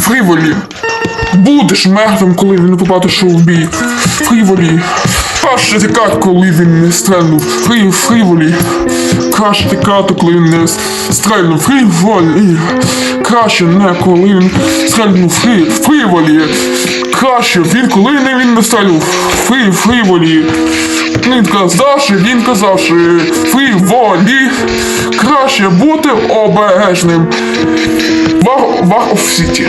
Фріволі. Будеш мертвим, коли він не побачив у бій. Фріволі. Краще тікати, коли він не стрельнув. Фрі, фріволі. Краще тікати, коли він не стрельнув. Фріволі. Краще не коли він стрельнув. Фрі, фріволі. Краще він, коли не він не стрельнув. Фрі, фріволі. Він казавши, він казавши. Фріволі. Краще бути обережним. Вар, вар оф сіті.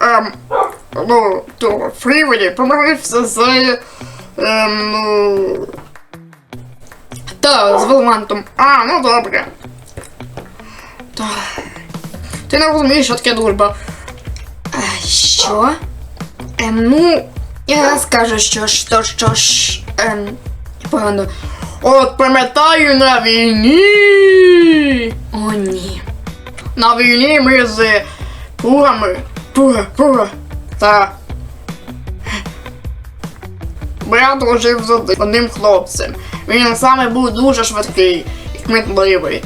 Ем, ну, то Фріволі помилився з, ем, ну... Та, з Велмантом. А, ну добре. Та... Ти не розумієш, що таке дружба. А, що? Ем, ну, я скажу, що ж, що ж, ем, погано. От пам'ятаю на війні. О, ні. На війні ми з пурами. Пура, пура. Та. Брат дружив з одним хлопцем. Він саме був дуже швидкий і кмітливий.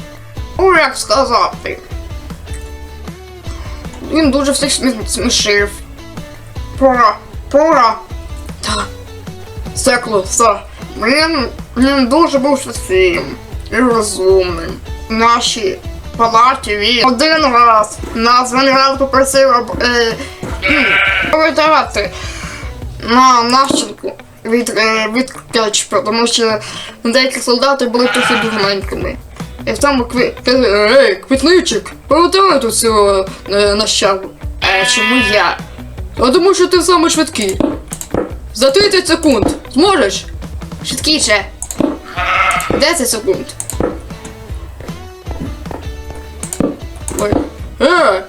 О, як сказати. Він дуже всіх смі- смішив. Пора, пора. Та. Секло, все. Він, він дуже був швидким і розумним. В нашій палаті він один раз нас він раз попросив об, е, м, на нащенку від, е, від кетчупа, тому що деякі солдати були трохи дурненькими. І в тому кві... Ей, квітничик, повитирай тут цього е, нащаву. Е, чому я? А тому що ти саме швидкий. За 30 секунд. Зможеш? Швидкіше. 10 секунд. Ой. Е!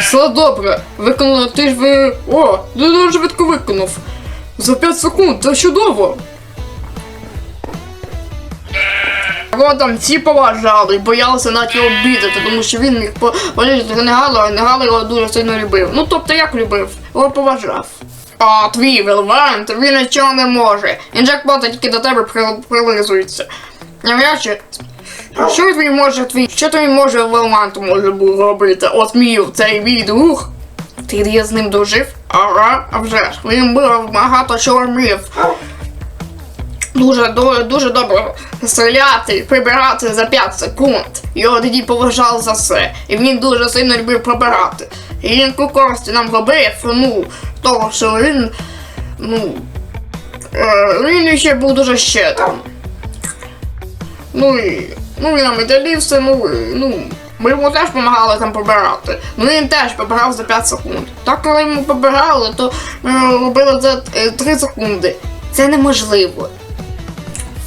Все добре. Виконано, ти ж ви. О, ти дуже швидко виконав. За 5 секунд, це чудово. Там всі поважали і боялися навіть його обідати, тому що він міг полізти Генералу, а Генерал його дуже сильно любив. Ну тобто як любив? Його поважав. А твій Велвант, він нічого не може. Інжекпоти тільки до тебе при- прилизується. Навряд чи. Що твій може твій? Що тобі може Велвант може робити? От мій цей мій друг. Ти я з ним дожив? Ага, а вже ж. Він був багато чого вмів. Дуже, дуже, дуже добре стріляти, прибирати за 5 секунд. Його тоді поважали за все. І він дуже сильно любив прибирати. І він по нам робив, ну, того, що він, ну, е, він ще був дуже щедрим. Ну і, ну він нам і далі все, ну, і, ну, ми йому теж допомагали там побирати. Ну він теж побирав за 5 секунд. Так, коли йому побирали, то робили за е, 3 секунди. Це неможливо.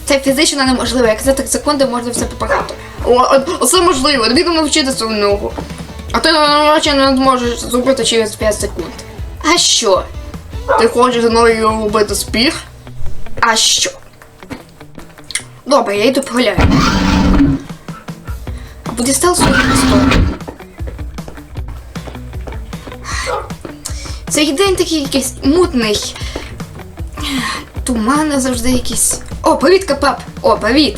Це фізично неможливо, як за 3 секунди можна все о, оце можливо, тобі треба вчитися в нього. А ти наче не зможеш зробити через 5 секунд. А що? Ти хочеш зі мною робити спір? А що? Добре, я йду погуляю. Або дістав свою історію. Цей день такий якийсь мутний. Тумани завжди якісь. О, привіт, капап! О, привіт!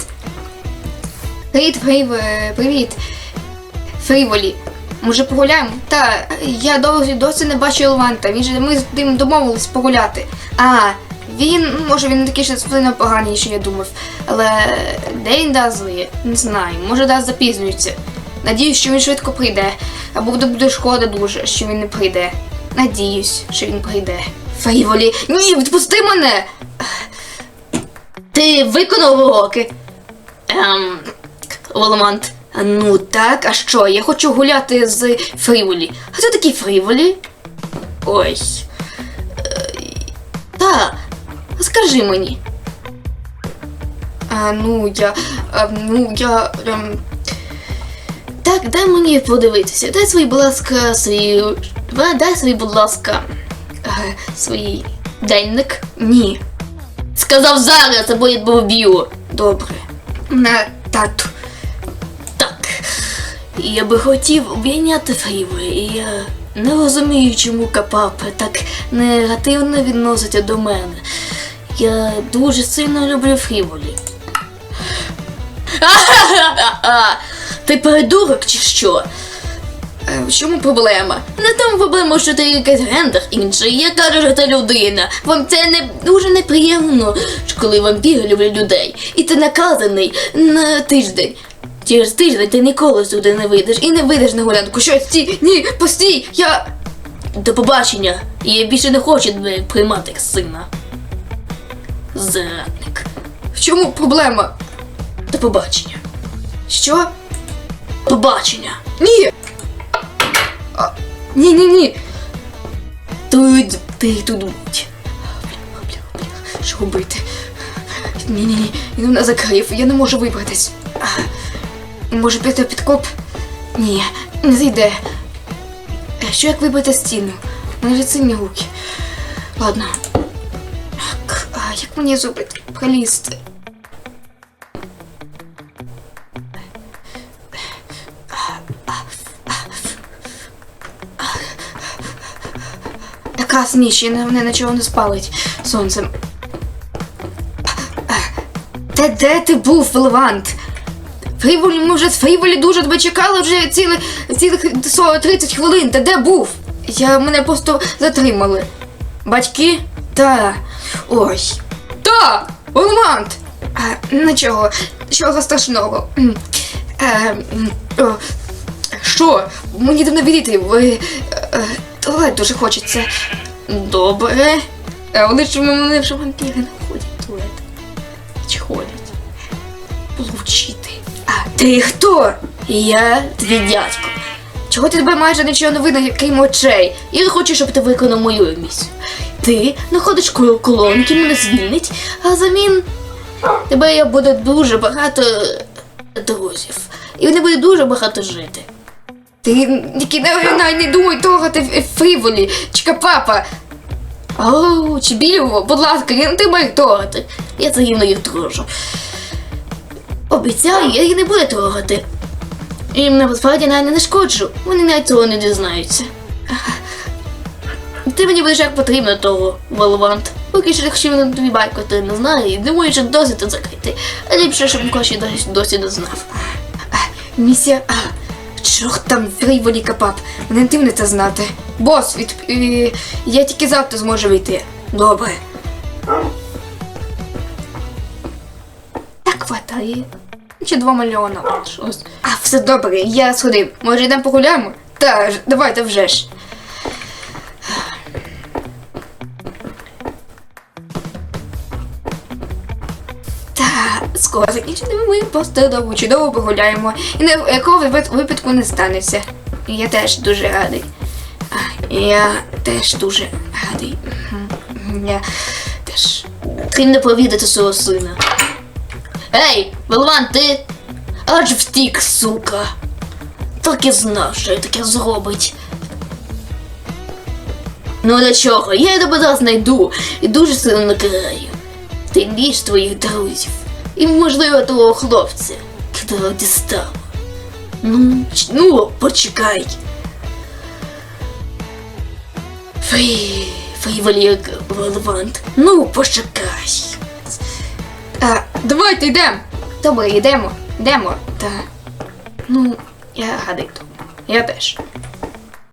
Привіт, е, привіт. Фріволі. Може погуляємо? Та я досі, досі не бачу Елванта. Він же ми з ним домовились погуляти. А, він, може, він такий ще сильно поганий, ніж я думав. Але де він дазує? Не знаю. Може, даз запізнюється. Надіюсь, що він швидко прийде. Або буде, шкода дуже, що він не прийде. Надіюсь, що він прийде. Фріволі. Ні, відпусти мене! Ти виконав уроки? Ем, Воломант. Ну так, а що? Я хочу гуляти з Фріволі. А хто такі Фріволі? Ой. Е, Та, скажи мені. А, ну, я. А, ну, я. Ем... Так, дай мені подивитися. Дай свій, будь ласка, свій. Дай дай свій, будь ласка. Е, свій денник. Ні. Сказав зараз, або я вб'ю. Добре. Не, тату. Так. Я би хотів обійняти Фріволі, і я не розумію, чому Капап так негативно відноситься до мене. Я дуже сильно люблю Фріволі. Ти придурок чи що? В чому проблема? Не тому проблема, що ти якийсь гендер інший. Я кажу, що ти людина. Вам це не дуже неприємно, коли вампіри люблять людей. І ти наказаний на тиждень. Через тиждень ти ніколи сюди не вийдеш і не вийдеш на гулянку. Що стій? Ні, постій! Я. До побачення. Я більше не хочу приймати сина. Зрадник. В чому проблема? До побачення. Що? Побачення. Ні! А, ні, ні, ні. Тут ти тут будь. Що робити? Ні, ні, ні. Він мене закрив, я не можу вибратись. Може піти під коп? Ні, не зайде. Що як вибити стіну? У вже сильні руки. Ладно. Як мені зробити? Пролізти? Якраз ніч, і мене нічого не спалить сонцем. Та де ти був, Левант? Фріволі, ми вже з Фріволі дуже тебе чекали вже цілих, цілих 30 хвилин. Та де був? Я мене просто затримали. Батьки? Та. Ой. Та! А, нічого, чого страшного. Е, що? Мені давно відійти, ви. Е, туалет дуже хочеться. Добре. А вони ж вони вже вампіри не ходять туалет. Чи ходять? Получити. А ти хто? Я твій дядько. Чого ти тебе майже нічого не видно, крім очей? Я хочу, щоб ти виконав мою місію. Ти знаходиш кол- колонки, мене звільнить, а замін тебе буде дуже багато друзів. І вони буде дуже багато жити. Ти навіть не думай трогати ф- фріволі, чика папа. Оу, чи білого, будь ласка, я не треба їх трогати. Я це гівно їх трожу. Обіцяю, я їх не буду трогати. Мене насправді навіть не нашкоджу. Вони навіть цього не дізнаються. Ти мені будеш як потрібно того, Воловант. Поки що, якщо він тобі батько ти не знає, і думаю, що досі це закрити. А ліпше, щоб Коші досі, не знав. Місія. Чорт там фріволі капап. Мене дивно це знати. Бос, від, е, я тільки завтра зможу вийти. Добре. Так хватає. Чи два мільйона. Щось. А, все добре, я сходив. Може йдемо погуляємо? Та, давайте вже ж. Скоро закінчимо, ми просто довго чудово погуляємо. І на якого випадку не станеться. Я теж дуже радий. Я теж дуже радий. Я теж. Ти не провідати свого сина. Ей, Велван, ти аж втік, сука. Так і знав, що я таке зробить. Ну для чого? Я тебе зараз знайду і дуже сильно накараю. Ти більш твоїх друзів. І, можливо, того хлопця, якого дістав. Ну, ну, почекай. Фей, фейволік Велвант. Ну, почекай. А, давайте йдемо. Добре, йдемо. Йдемо. Та. Ну, я тому. Я теж.